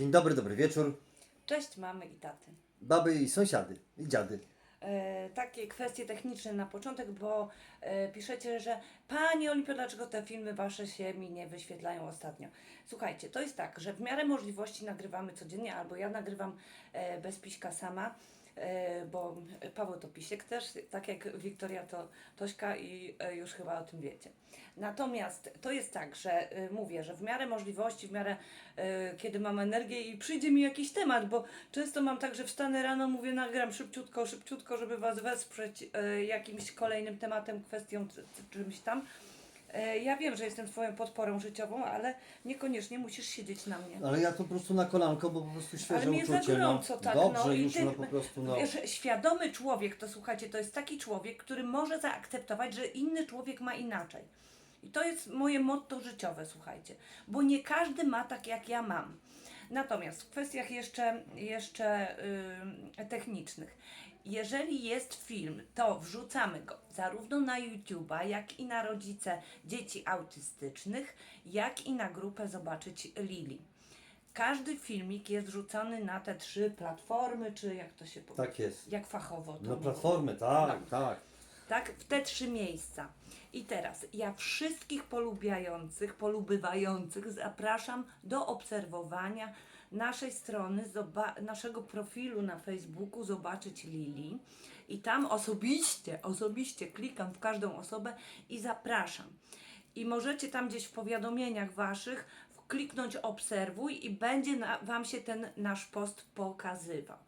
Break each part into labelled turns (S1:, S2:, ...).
S1: Dzień dobry, dobry wieczór.
S2: Cześć mamy i taty.
S1: Baby i sąsiady, i dziady.
S2: E, takie kwestie techniczne na początek, bo e, piszecie, że Pani Olimpio, dlaczego te filmy Wasze się mi nie wyświetlają ostatnio? Słuchajcie, to jest tak, że w miarę możliwości nagrywamy codziennie, albo ja nagrywam e, bez piśka sama, bo Paweł to pisiek też, tak jak Wiktoria to Tośka i e, już chyba o tym wiecie. Natomiast to jest tak, że y, mówię, że w miarę możliwości, w miarę kiedy mam energię i przyjdzie mi jakiś temat, bo często mam tak, że wstanę rano, mówię, nagram szybciutko, szybciutko, żeby Was wesprzeć jakimś kolejnym tematem, kwestią, czy, czy czymś tam. Y, ja wiem, że jestem Twoją podporą życiową, ale niekoniecznie musisz siedzieć na mnie.
S1: Ale ja to po prostu na kolanko, bo po prostu świeże
S2: Ale mnie za
S1: uczucie.
S2: gorąco,
S1: no.
S2: tak,
S1: Dobrze,
S2: no i
S1: już
S2: ty,
S1: no po prostu no.
S2: Wiesz, świadomy człowiek, to słuchajcie, to jest taki człowiek, który może zaakceptować, że inny człowiek ma inaczej. I to jest moje motto życiowe, słuchajcie, bo nie każdy ma tak, jak ja mam. Natomiast w kwestiach jeszcze, jeszcze yy, technicznych. Jeżeli jest film, to wrzucamy go zarówno na YouTube'a, jak i na rodzice dzieci autystycznych, jak i na grupę Zobaczyć Lili. Każdy filmik jest rzucony na te trzy platformy, czy jak to się powie?
S1: Tak jest.
S2: Jak fachowo to mówi.
S1: platformy, tak,
S2: No.
S1: tak.
S2: Tak, w te trzy miejsca. I teraz ja wszystkich polubiających, polubywających zapraszam do obserwowania naszej strony, naszego profilu na Facebooku Zobaczyć Lili. I tam osobiście, osobiście klikam w każdą osobę i zapraszam. I możecie tam gdzieś w powiadomieniach waszych kliknąć obserwuj i będzie na, wam się ten nasz post pokazywał.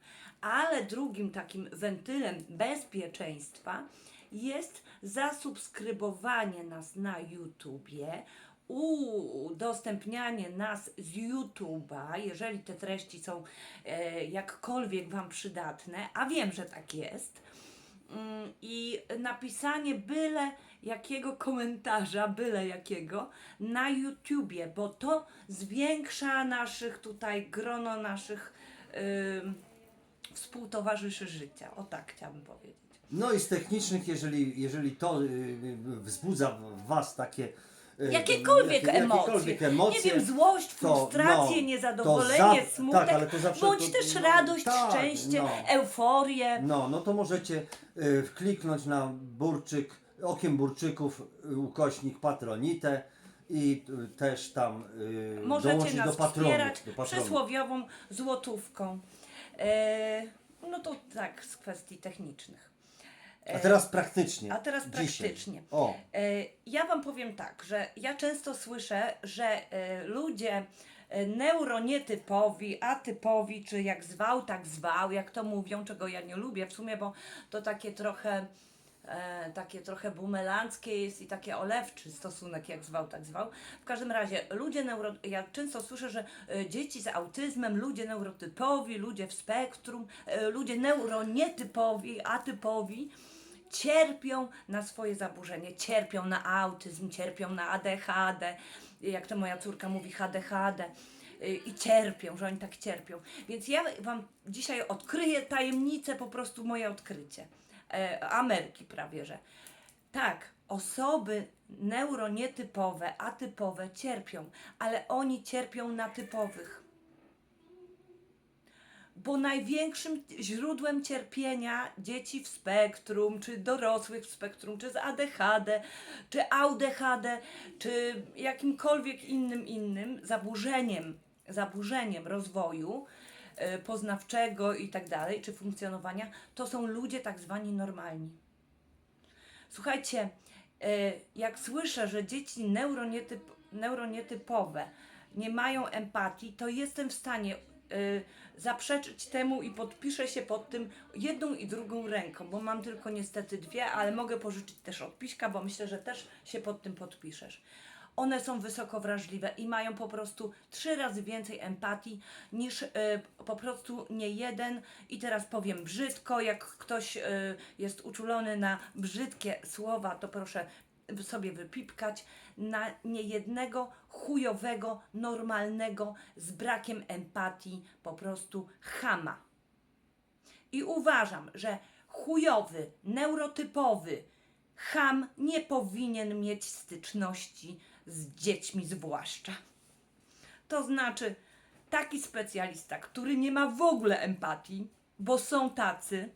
S2: Ale drugim takim wentylem bezpieczeństwa jest zasubskrybowanie nas na YouTubie, udostępnianie nas z YouTube'a, jeżeli te treści są e, jakkolwiek Wam przydatne, a wiem, że tak jest, Mm, i napisanie byle jakiego komentarza, byle jakiego na YouTubie, bo to zwiększa naszych tutaj grono naszych ym, współtowarzyszy życia. O tak chciałabym powiedzieć.
S1: No i z technicznych, jeżeli, jeżeli to y, y, wzbudza w Was takie
S2: Jakiekolwiek
S1: jakie-
S2: emocje.
S1: jakiekolwiek emocje,
S2: Nie wiem, złość,
S1: to,
S2: frustrację,
S1: no,
S2: niezadowolenie,
S1: to za-
S2: smutek,
S1: tak, ale to zawsze
S2: bądź
S1: to-
S2: też
S1: no,
S2: radość,
S1: tak,
S2: szczęście,
S1: no.
S2: euforię.
S1: No, no to możecie y, wkliknąć na burczyk, okiem burczyków y, ukośnik patronite i y, też tam y,
S2: Możecie nas
S1: patronów.
S2: wspierać
S1: do patronów.
S2: przysłowiową złotówką. E, no to tak z kwestii technicznych.
S1: A teraz praktycznie.
S2: A teraz
S1: dzisiaj.
S2: praktycznie.
S1: O,
S2: E, Ja Wam powiem tak, że ja często słyszę, że e, ludzie e, neuronietypowi, atypowi, czy jak zwał, tak zwał, jak to mówią, czego ja nie lubię w sumie, bo to takie trochę e, takie trochę bumelanckie jest i takie olewczy stosunek, jak zwał, tak zwał. W każdym razie, ludzie neuro... ja często słyszę, że e, dzieci z autyzmem, ludzie neurotypowi, ludzie w spektrum, e, ludzie neuronietypowi, atypowi, cierpią na swoje zaburzenie, cierpią na autyzm, cierpią na ADHD, jak to moja córka mówi, HDHD. I cierpią, że oni tak cierpią. Więc ja Wam dzisiaj odkryję tajemnicę, po prostu moje odkrycie. E, Ameryki prawie, że. Tak, osoby neuronietypowe, atypowe cierpią, ale oni cierpią na typowych bo największym źródłem cierpienia dzieci w spektrum, czy dorosłych w spektrum, czy z ADHD, czy AUDHD, czy jakimkolwiek innym innym zaburzeniem, zaburzeniem rozwoju e, poznawczego i tak dalej, czy funkcjonowania, to są ludzie tak zwani normalni. Słuchajcie, e, jak słyszę, że dzieci neuroniety, neuronietypowe nie mają empatii, to jestem w stanie zaprzeczyć temu i podpiszę się pod tym jedną i drugą ręką, bo mam tylko niestety dwie, ale mogę pożyczyć też od Piśka, bo myślę, że też się pod tym podpiszesz. One są wysoko wrażliwe i mają po prostu trzy razy więcej empatii niż y, po prostu nie jeden. I teraz powiem brzydko, jak ktoś y, jest uczulony na brzydkie słowa, to proszę sobie wypipkać na niejednego chujowego, normalnego, z brakiem empatii, po prostu chama. I uważam, że chujowy, neurotypowy cham nie powinien mieć styczności z dziećmi zwłaszcza. To znaczy, taki specjalista, który nie ma w ogóle empatii, bo są tacy,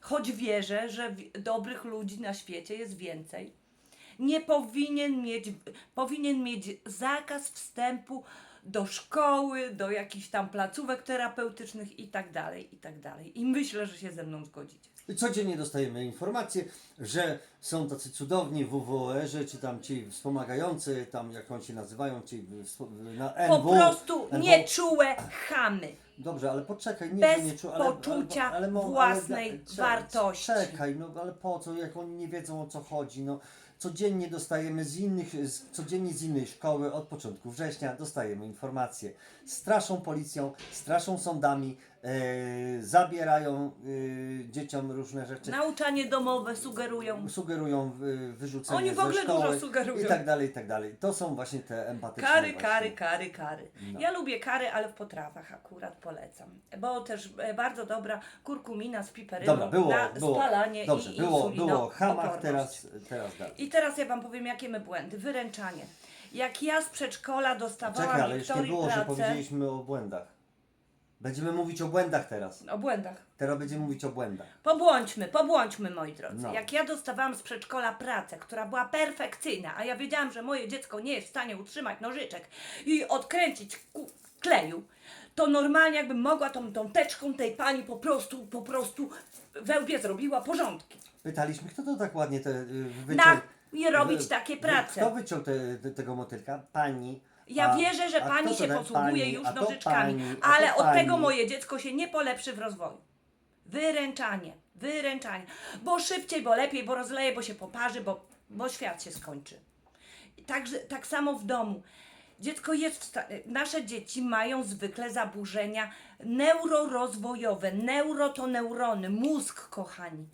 S2: choć wierzę, że dobrych ludzi na świecie jest więcej, nie powinien mieć, powinien mieć zakaz wstępu do szkoły, do jakichś tam placówek terapeutycznych i tak dalej, i tak dalej. I myślę, że się ze mną zgodzicie.
S1: I Codziennie dostajemy informacje, że są tacy cudowni WWR-ze, czy tam ci wspomagający, tam jak oni się nazywają, ci wspo- na
S2: Po
S1: NW,
S2: prostu
S1: NW.
S2: nieczułe chamy.
S1: Dobrze, ale poczekaj, nie,
S2: Bez
S1: nie czu, ale,
S2: poczucia
S1: mo-
S2: własnej
S1: ale, cze-
S2: wartości.
S1: Czekaj, no ale po co, jak oni nie wiedzą o co chodzi, no. Codziennie dostajemy z innych, z, codziennie z innej szkoły, od początku września dostajemy informacje. Straszą policją, straszą sądami, e, zabierają e, dzieciom różne rzeczy.
S2: Nauczanie domowe sugerują.
S1: sugerują wy- wyrzucenie
S2: Oni w
S1: ze
S2: ogóle
S1: szkoły
S2: dużo sugerują.
S1: i tak dalej, i tak dalej. To są właśnie te empatyczne
S2: Kary,
S1: właśnie.
S2: kary, kary, kary.
S1: No.
S2: Ja lubię kary, ale w potrawach akurat polecam. Bo też e, bardzo dobra kurkumina z piperyną
S1: Dobra, było,
S2: na
S1: było.
S2: spalanie
S1: Dobrze,
S2: i
S1: było, było hamach,
S2: insulinooporność.
S1: teraz, teraz dalej.
S2: I teraz ja Wam powiem, jakie my błędy. Wyręczanie. Jak ja z przedszkola dostawałam
S1: Czekaj, ale jeszcze nie
S2: Wiktorii
S1: było, że
S2: pracę...
S1: powiedzieliśmy o błędach. Będziemy mówić o błędach teraz.
S2: O błędach.
S1: Teraz będziemy mówić o błędach.
S2: Pobłądźmy, pobłądźmy, moi drodzy.
S1: No.
S2: Jak ja dostawałam z przedszkola pracę, która była perfekcyjna, a ja wiedziałam, że moje dziecko nie jest w stanie utrzymać nożyczek i odkręcić ku- kleju, to normalnie jakbym mogła tą, tą teczką tej pani po prostu, po prostu we łbie zrobiła porządki.
S1: Pytaliśmy, kto to tak ładnie te y, wyciął...
S2: Na i robić takie prace.
S1: Kto wyciął te, te, tego motylka? Pani.
S2: Ja
S1: A-
S2: wierzę, że
S1: a
S2: pani
S1: kto to
S2: się posługuje
S1: pani?
S2: już
S1: to
S2: nożyczkami,
S1: pani, a to
S2: ale od
S1: pani.
S2: tego moje dziecko się nie polepszy w rozwoju. Wyręczanie, wyręczanie. Bo szybciej, bo lepiej, bo rozleje, bo się poparzy, bo, bo świat się skończy. Także tak samo w domu. Dziecko jest nasze dzieci mają zwykle zaburzenia neurorozwojowe. Neuro to neurony, mózg, kochani.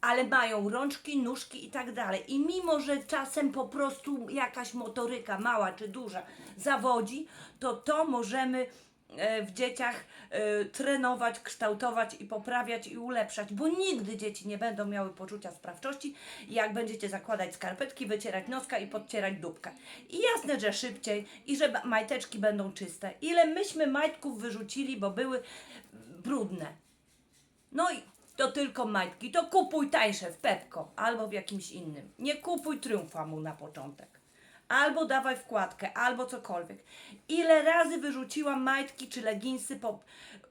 S2: Ale mają rączki, nóżki i tak dalej. I mimo, że czasem po prostu jakaś motoryka, mała czy duża, zawodzi, to to możemy w dzieciach e, trenować, kształtować i poprawiać i ulepszać, bo nigdy dzieci nie będą miały poczucia sprawczości, jak będziecie zakładać skarpetki, wycierać noska i podcierać dupkę. I jasne, że szybciej i że majteczki będą czyste. Ile myśmy majtków wyrzucili, bo były brudne. No i to tylko majtki. To kupuj tańsze w Pepko albo w jakimś innym. Nie kupuj triumfa mu na początek. Albo dawaj wkładkę, albo cokolwiek. Ile razy wyrzuciłam majtki czy leginsy po,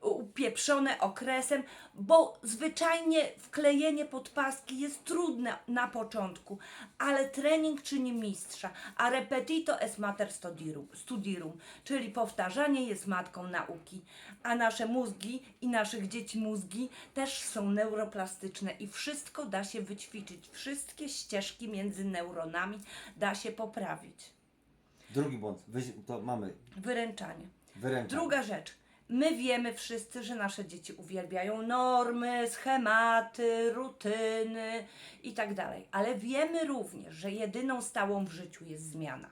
S2: upieprzone okresem, bo zwyczajnie wklejenie podpaski jest trudne na początku, ale trening czyni mistrza, a repetito est mater studirum, czyli powtarzanie jest matką nauki, a nasze mózgi i naszych dzieci mózgi też są neuroplastyczne i wszystko da się wyćwiczyć, wszystkie ścieżki między neuronami da się poprawić.
S1: Drugi błąd. To mamy
S2: Wyręczanie.
S1: wyręczenie.
S2: Druga rzecz. My wiemy wszyscy, że nasze dzieci uwielbiają normy, schematy, rutyny i tak dalej. Ale wiemy również, że jedyną stałą w życiu jest zmiana.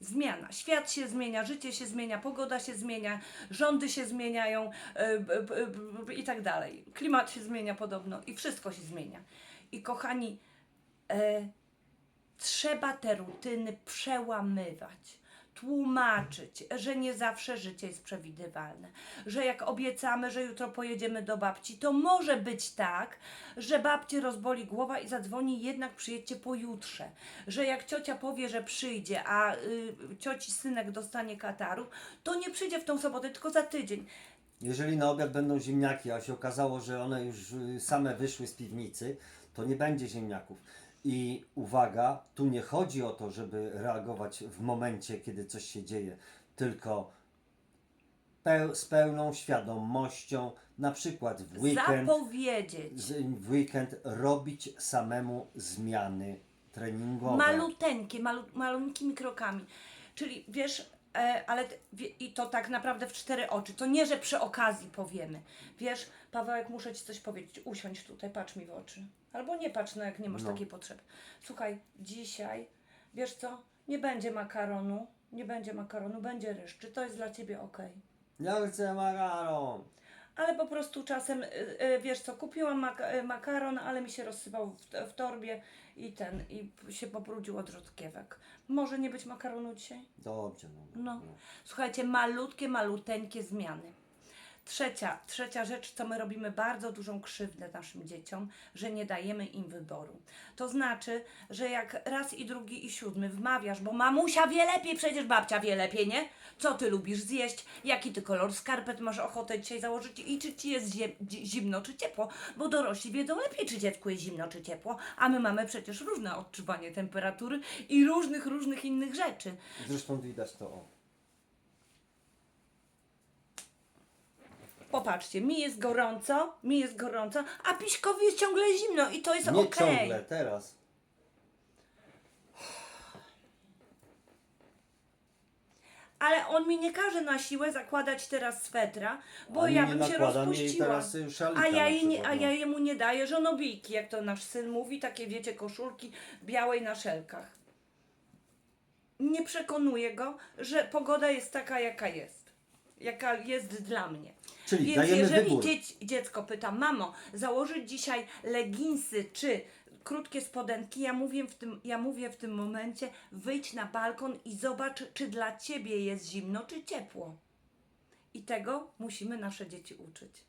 S2: Zmiana. Świat się zmienia, życie się zmienia, pogoda się zmienia, rządy się zmieniają yy, b, i tak dalej. Klimat się zmienia podobno i wszystko się zmienia. I kochani, e, trzeba te rutyny przełamywać, tłumaczyć, że nie zawsze życie jest przewidywalne, że jak obiecamy, że jutro pojedziemy do babci, to może być tak, że babcie rozboli głowa i zadzwoni, jednak przyjedźcie pojutrze, że jak ciocia powie, że przyjdzie, a y, cioci synek dostanie kataru, to nie przyjdzie w tą sobotę, tylko za tydzień.
S1: Jeżeli na obiad będą ziemniaki, a się okazało, że one już y, same wyszły z piwnicy, to nie będzie ziemniaków. I uwaga, tu nie chodzi o to, żeby reagować w momencie, kiedy coś się dzieje, tylko peł, z pełną świadomością, na przykład w weekend,
S2: Zapowiedzieć.
S1: z- w weekend robić samemu zmiany treningowe.
S2: Maluteńkie, malu, malutkimi krokami. Czyli wiesz, e, ale t- wie, i to tak naprawdę w cztery oczy. To nie, że przy okazji powiemy. Wiesz, Pawełek, muszę Ci coś powiedzieć. Usiądź tutaj, patrz mi w oczy. Albo nie patrz, no jak nie masz
S1: No.
S2: takiej potrzeby. Słuchaj, dzisiaj, wiesz co, nie będzie makaronu, nie będzie makaronu, będzie ryż. Czy to jest dla Ciebie ok?
S1: Ja chcę makaron.
S2: ale po prostu czasem, y, y, wiesz co, kupiłam mak- y, makaron, ale mi się rozsypał w, w torbie i ten, i się pobrudził od rzodkiewek. Może nie być makaronu dzisiaj?
S1: Dobrze, no.
S2: No. Słuchajcie, malutkie, maluteńkie zmiany. Trzecia, trzecia rzecz, co my robimy bardzo dużą krzywdę naszym dzieciom, że nie dajemy im wyboru. To znaczy, że jak raz i drugi i siódmy wmawiasz, bo mamusia wie lepiej, przecież babcia wie lepiej, nie? Co ty lubisz zjeść, jaki ty kolor skarpet masz ochotę dzisiaj założyć i czy ci jest zimno czy ciepło, bo dorośli wiedzą lepiej, czy dziecku jest zimno czy ciepło, a my mamy przecież różne odczuwanie temperatury i różnych, różnych innych rzeczy.
S1: Zresztą widać to o.
S2: Popatrzcie, mi jest gorąco, mi jest gorąco, a Piśkowi jest ciągle zimno i to jest
S1: Nie
S2: okej.
S1: ciągle, teraz.
S2: Ale on mi nie każe na siłę zakładać teraz swetra, bo ja
S1: nie
S2: bym się
S1: nakładam jej
S2: rozpuściła.
S1: teraz, y, szalika
S2: a, ja
S1: na
S2: jej nie,
S1: przykład,
S2: a
S1: no.
S2: ja jemu nie daję żonobijki, jak to nasz syn mówi, takie wiecie, koszulki białej na szelkach. Nie przekonuję go, że pogoda jest taka, jaka jest. Jaka jest dla mnie.
S1: Czyli
S2: Więc
S1: dajemy
S2: jeżeli
S1: wybór.
S2: dzieć, dziecko pyta, mamo, założyć dzisiaj leginsy czy krótkie spodenki, ja mówię, w tym, ja mówię w tym momencie, wyjdź na balkon i zobacz, czy dla ciebie jest zimno, czy ciepło. I tego musimy nasze dzieci uczyć.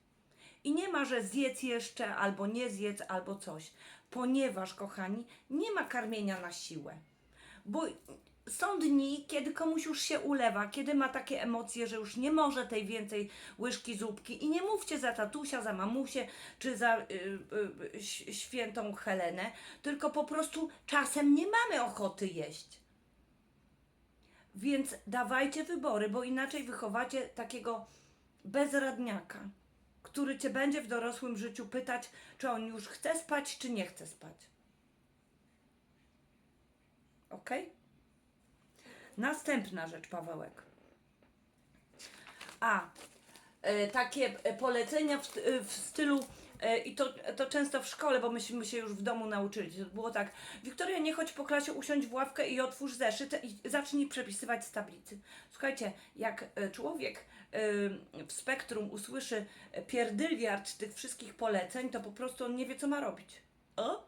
S2: I nie ma, że zjedz jeszcze, albo nie zjedz, albo coś. Ponieważ, kochani, nie ma karmienia na siłę. Bo są dni, kiedy komuś już się ulewa, kiedy ma takie emocje, że już nie może tej więcej łyżki zupki i nie mówcie za tatusia, za mamusię czy za y, y, y, świętą Helenę, tylko po prostu czasem nie mamy ochoty jeść. Więc dawajcie wybory, bo inaczej wychowacie takiego bezradniaka, który cię będzie w dorosłym życiu pytać, czy on już chce spać, czy nie chce spać. Ok? Następna rzecz, Pawełek. A, e, takie e, polecenia w, e, w stylu, i to, to często w szkole, bo myśmy się już w domu nauczyli. To było tak, Wiktoria, nie chodź po klasie, usiądź w ławkę i otwórz zeszyt i zacznij przepisywać z tablicy. Słuchajcie, jak człowiek w spektrum usłyszy pierdyliard tych wszystkich poleceń, to po prostu on nie wie, co ma robić. O?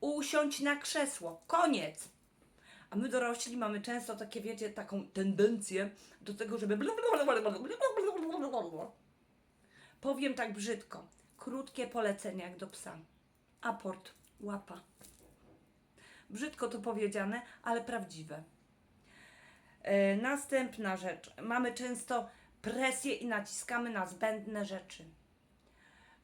S2: Usiądź na krzesło. Koniec. A my dorośli mamy często takie, wiecie, taką tendencję do tego, żeby. Powiem tak brzydko. Krótkie polecenia jak do psa. Aport, łapa. Brzydko to powiedziane, ale prawdziwe. E, następna rzecz. Mamy często presję i naciskamy na zbędne rzeczy.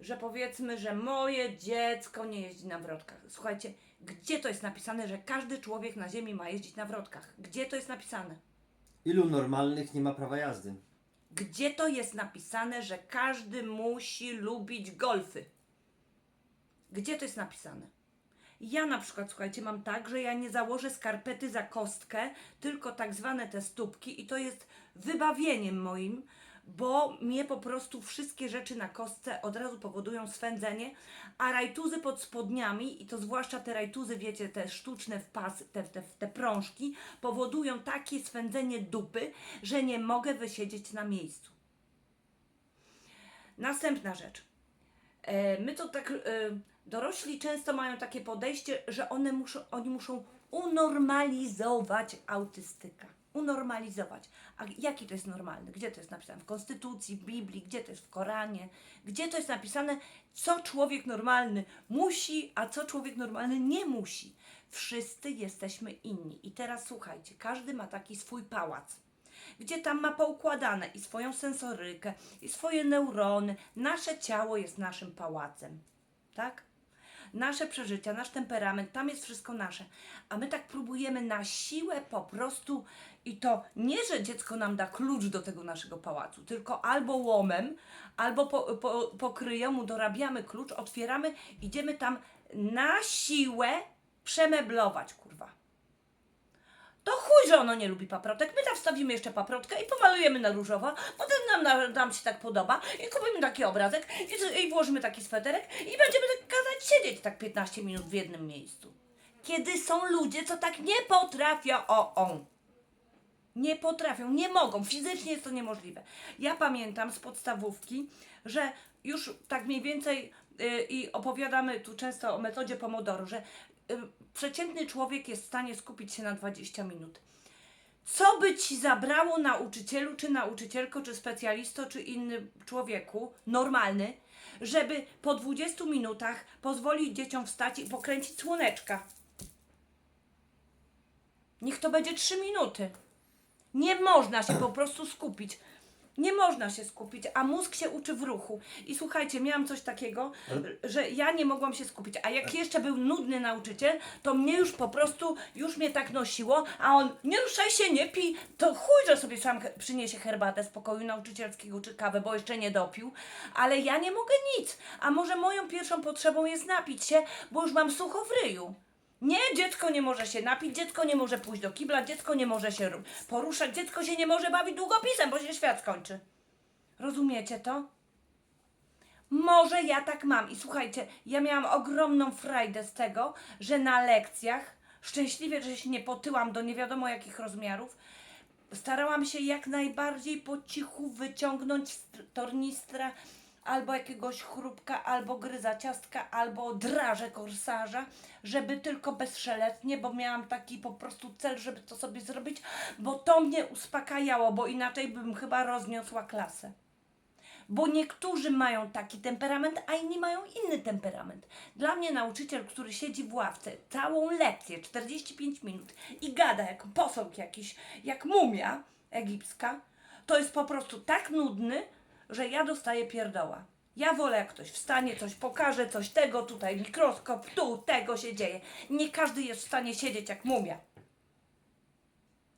S2: Że powiedzmy, że moje dziecko nie jeździ na wrotkach. Słuchajcie, gdzie to jest napisane, że każdy człowiek na ziemi ma jeździć na wrotkach? Gdzie to jest napisane?
S1: Ilu normalnych nie ma prawa jazdy?
S2: Gdzie to jest napisane, że każdy musi lubić golfy? Gdzie to jest napisane? Ja na przykład, słuchajcie, mam tak, że ja nie założę skarpety za kostkę, tylko tak zwane te stópki i to jest wybawieniem moim, bo mnie po prostu wszystkie rzeczy na kostce od razu powodują swędzenie, a rajtuzy pod spodniami, i to zwłaszcza te rajtuzy, wiecie, te sztuczne w pas, te, te, te prążki, powodują takie swędzenie dupy, że nie mogę wysiedzieć na miejscu. Następna rzecz. E, my to tak, e, dorośli często mają takie podejście, że one muszą, oni muszą unormalizować autystyka. Unormalizować. A jaki to jest normalny? Gdzie to jest napisane? W Konstytucji, w Biblii, gdzie to jest w Koranie? Gdzie to jest napisane, co człowiek normalny musi, a co człowiek normalny nie musi? Wszyscy jesteśmy inni. I teraz słuchajcie, każdy ma taki swój pałac gdzie tam ma poukładane i swoją sensorykę, i swoje neurony. Nasze ciało jest naszym pałacem, tak? Nasze przeżycia, nasz temperament, tam jest wszystko nasze. A my tak próbujemy na siłę po prostu i to nie, że dziecko nam da klucz do tego naszego pałacu, tylko albo łomem, albo po, po, po kryjomu dorabiamy klucz, otwieramy, idziemy tam na siłę przemeblować, kurwa. To chuj, że ono nie lubi paprotek. My tam wstawimy jeszcze paprotkę i pomalujemy na różowo. Potem nam, nam, nam się tak podoba i kupimy taki obrazek i, i włożymy taki sweterek i będziemy tak kazać siedzieć tak 15 minut w jednym miejscu. Kiedy są ludzie, co tak nie potrafią, o on. Nie potrafią, nie mogą, fizycznie jest to niemożliwe. Ja pamiętam z podstawówki, że już tak mniej więcej y, i opowiadamy tu często o metodzie Pomodoro, że y, przeciętny człowiek jest w stanie skupić się na 20 minut. Co by ci zabrało nauczycielu, czy nauczycielko, czy specjalisto, czy inny człowieku, normalny, żeby po 20 minutach pozwolić dzieciom wstać i pokręcić słoneczka? Niech to będzie 3 minuty. Nie można się po prostu skupić. Nie można się skupić, a mózg się uczy w ruchu. I słuchajcie, miałam coś takiego, że ja nie mogłam się skupić. A jak jeszcze był nudny nauczyciel, to mnie już po prostu, już mnie tak nosiło, a on, nie ruszaj się, nie pij, to chuj, że sobie sam przyniesie herbatę z pokoju nauczycielskiego czy kawę, bo jeszcze nie dopił. Ale ja nie mogę nic. A może moją pierwszą potrzebą jest napić się, bo już mam sucho w ryju. Nie, dziecko nie może się napić, dziecko nie może pójść do kibla, dziecko nie może się ru- poruszać, dziecko się nie może bawić długopisem, bo się świat skończy. Rozumiecie to? Może ja tak mam. I słuchajcie, ja miałam ogromną frajdę z tego, że na lekcjach, szczęśliwie, że się nie potyłam do nie wiadomo jakich rozmiarów, starałam się jak najbardziej po cichu wyciągnąć tornistra albo jakiegoś chrupka, albo gryza ciastka, albo draże korsarza, żeby tylko bezszeletnie, bo miałam taki po prostu cel, żeby to sobie zrobić, bo to mnie uspokajało, bo inaczej bym chyba rozniosła klasę. Bo niektórzy mają taki temperament, a inni mają inny temperament. Dla mnie nauczyciel, który siedzi w ławce całą lekcję, 45 minut i gada jak posąg jakiś, jak mumia egipska, to jest po prostu tak nudny, że ja dostaję pierdoła. Ja wolę, jak ktoś wstanie, coś pokaże, coś tego, tutaj mikroskop, tu, tego się dzieje. Nie każdy jest w stanie siedzieć jak mumia.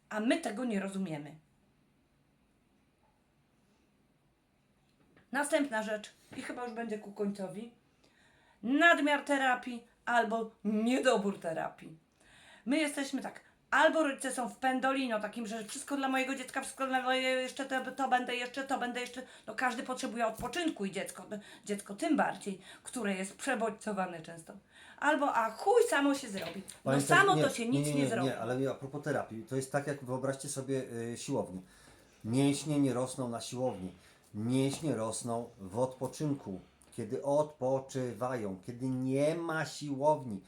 S2: A my tego nie rozumiemy. Następna rzecz, i chyba już będzie ku końcowi, nadmiar terapii albo niedobór terapii. My jesteśmy tak, albo rodzice są w pendolino takim, że wszystko dla mojego dziecka, wszystko dla moje, jeszcze to, to będę, jeszcze to będę, jeszcze, no każdy potrzebuje odpoczynku i dziecko, dziecko tym bardziej, które jest przebodźcowane często. albo a chuj samo się zrobi. No
S1: Pamiętaj,
S2: samo
S1: nie,
S2: to się nic
S1: nie,
S2: nie,
S1: nie,
S2: zrobi.
S1: Nie, ale a propos terapii, to jest tak jak wyobraźcie sobie y, siłownię. Mięśnie nie rosną na siłowni. Mięśnie rosną w odpoczynku, kiedy odpoczywają, kiedy nie ma siłowni.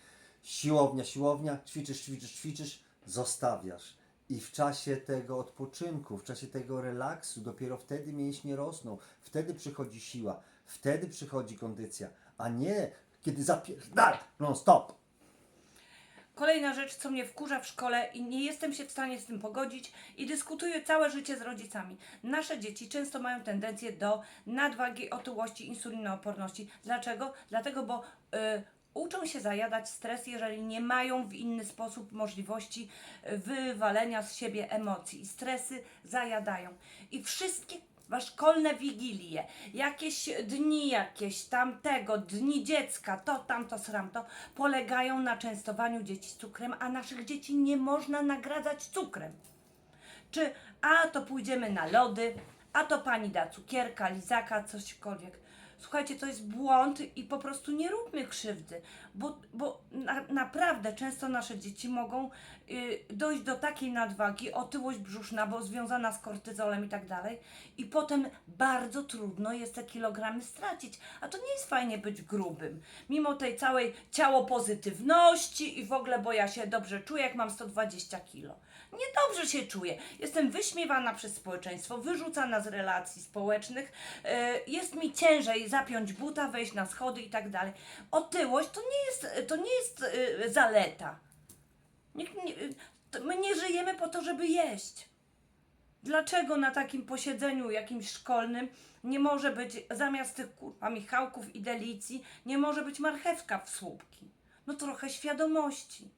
S1: Siłownia, siłownia, ćwiczysz, ćwiczysz, ćwiczysz, zostawiasz. I w czasie tego odpoczynku, w czasie tego relaksu, dopiero wtedy mięśnie rosną, wtedy przychodzi siła, wtedy przychodzi kondycja, a nie kiedy zapierdal non stop.
S2: Kolejna rzecz, co mnie wkurza w szkole i nie jestem się w stanie z tym pogodzić i dyskutuję całe życie z rodzicami. Nasze dzieci często mają tendencję do nadwagi, otyłości, insulinooporności. Dlaczego? Dlatego, bo y, uczą się zajadać stres, jeżeli nie mają w inny sposób możliwości y, wywalenia z siebie emocji. Stresy zajadają. I wszystkie Wasz szkolne wigilie, jakieś dni jakieś tamtego, dni dziecka, to, tamto, sramto, polegają na częstowaniu dzieci cukrem, a naszych dzieci nie można nagradzać cukrem. Czy a to pójdziemy na lody, a to pani da cukierka, lizaka, cośkolwiek. Słuchajcie, to jest błąd i po prostu nie róbmy krzywdy, bo, bo na, naprawdę często nasze dzieci mogą y, dojść do takiej nadwagi, otyłość brzuszna, bo związana z kortyzolem i tak dalej, i potem bardzo trudno jest te kilogramy stracić. A to nie jest fajnie być grubym, mimo tej całej ciało pozytywności i w ogóle, bo ja się dobrze czuję, jak mam 120 kilo. Niedobrze się czuję. Jestem wyśmiewana przez społeczeństwo, wyrzucana z relacji społecznych. e, Jest mi ciężej zapiąć buta, wejść na schody i tak dalej. Otyłość to nie jest, to nie jest e, zaleta. To my nie żyjemy po to, żeby jeść. Dlaczego na takim posiedzeniu jakimś szkolnym nie może być zamiast tych kurwa Michałków i delicji, nie może być marchewka w słupki? No trochę świadomości.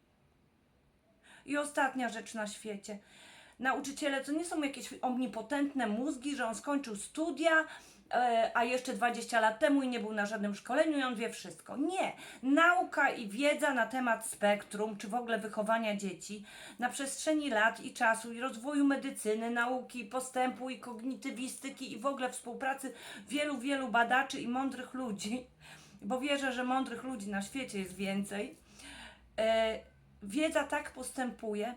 S2: I ostatnia rzecz na świecie. Nauczyciele to nie są jakieś omnipotentne mózgi, że on skończył studia, e, a jeszcze 20 lat temu i nie był na żadnym szkoleniu i on wie wszystko. Nie. Nauka i wiedza na temat spektrum, czy w ogóle wychowania dzieci na przestrzeni lat i czasu i rozwoju medycyny, nauki, postępu i kognitywistyki i w ogóle współpracy wielu, wielu badaczy i mądrych ludzi, bo wierzę, że mądrych ludzi na świecie jest więcej. E, wiedza tak postępuje,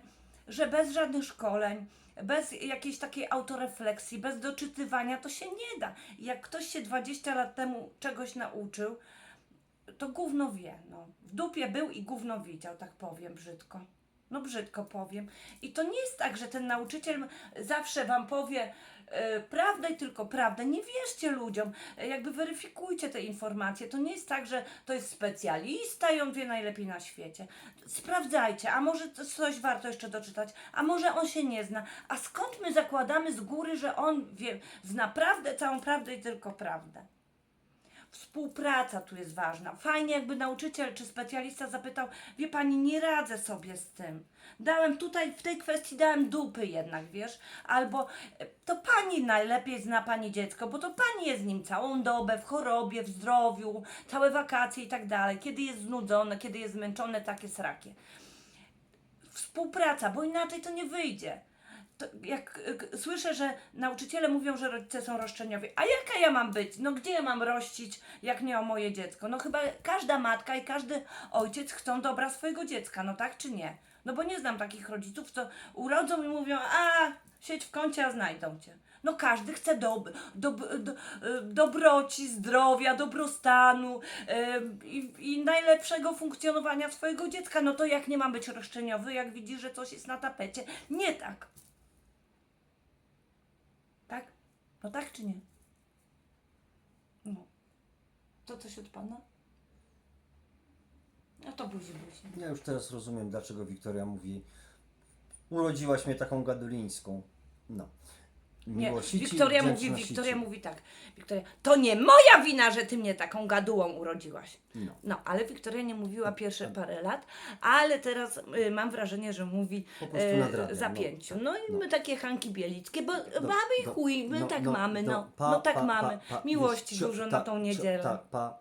S2: że bez żadnych szkoleń, bez jakiejś takiej autorefleksji, bez doczytywania, to się nie da. Jak ktoś się 20 lat temu czegoś nauczył, to gówno wie, no. W dupie był i gówno widział, tak powiem brzydko. No brzydko powiem. I to nie jest tak, że ten nauczyciel zawsze wam powie prawdę i tylko prawdę. Nie wierzcie ludziom, e, jakby weryfikujcie te informacje. To nie jest tak, że to jest specjalista i on wie najlepiej na świecie. Sprawdzajcie, a może coś warto jeszcze doczytać, a może on się nie zna. A skąd my zakładamy z góry, że on wie, zna prawdę, całą prawdę i tylko prawdę? Współpraca tu jest ważna. Fajnie, jakby nauczyciel czy specjalista zapytał, wie pani, nie radzę sobie z tym. Dałem tutaj, w tej kwestii dałem dupy jednak, wiesz? Albo e, to pani najlepiej zna pani dziecko, bo to pani jest z nim całą dobę, w chorobie, w zdrowiu, całe wakacje i tak dalej. Kiedy jest znudzone, kiedy jest zmęczone, takie srakie. Współpraca, bo inaczej to nie wyjdzie. Jak słyszę, że nauczyciele mówią, że rodzice są roszczeniowi, a jaka ja mam być? No gdzie ja mam rościć, jak nie o moje dziecko? No chyba każda matka i każdy ojciec chcą dobra swojego dziecka, no tak czy nie? No bo nie znam takich rodziców, co urodzą i mówią, a siedź w kącie, a znajdą cię. No każdy chce dob do, y, dobroci, zdrowia, dobrostanu ym, i, najlepszego funkcjonowania swojego dziecka. No to jak nie ma być roszczeniowy, jak widzi, że coś jest na tapecie? Nie. Tak? No tak czy nie? No. To coś od pana? No to buzi, buzi.
S1: Ja już teraz rozumiem, dlaczego Wiktoria mówi urodziłaś mnie taką gadulińską. No.
S2: Nie, Wiktoria mówi. Wiktoria mówi tak. Wiktoria, to nie moja wina, że ty mnie taką gadułą urodziłaś.
S1: No.
S2: No, ale Wiktoria nie mówiła pierwsze parę lat, ale teraz y, mam wrażenie, że mówi
S1: Po prostu
S2: y, za
S1: no,
S2: pięciu.
S1: tak,
S2: No i
S1: no.
S2: my takie Hanki Bielickie, bo
S1: Do-
S2: mamy i
S1: do-
S2: chuj, my
S1: no,
S2: tak
S1: no,
S2: mamy,
S1: do-
S2: no.
S1: pa-
S2: no tak
S1: pa-
S2: mamy.
S1: pa- pa-
S2: Miłości
S1: cio-
S2: dużo na
S1: tak,
S2: tą
S1: cio-
S2: niedzielę.
S1: Tak, pa,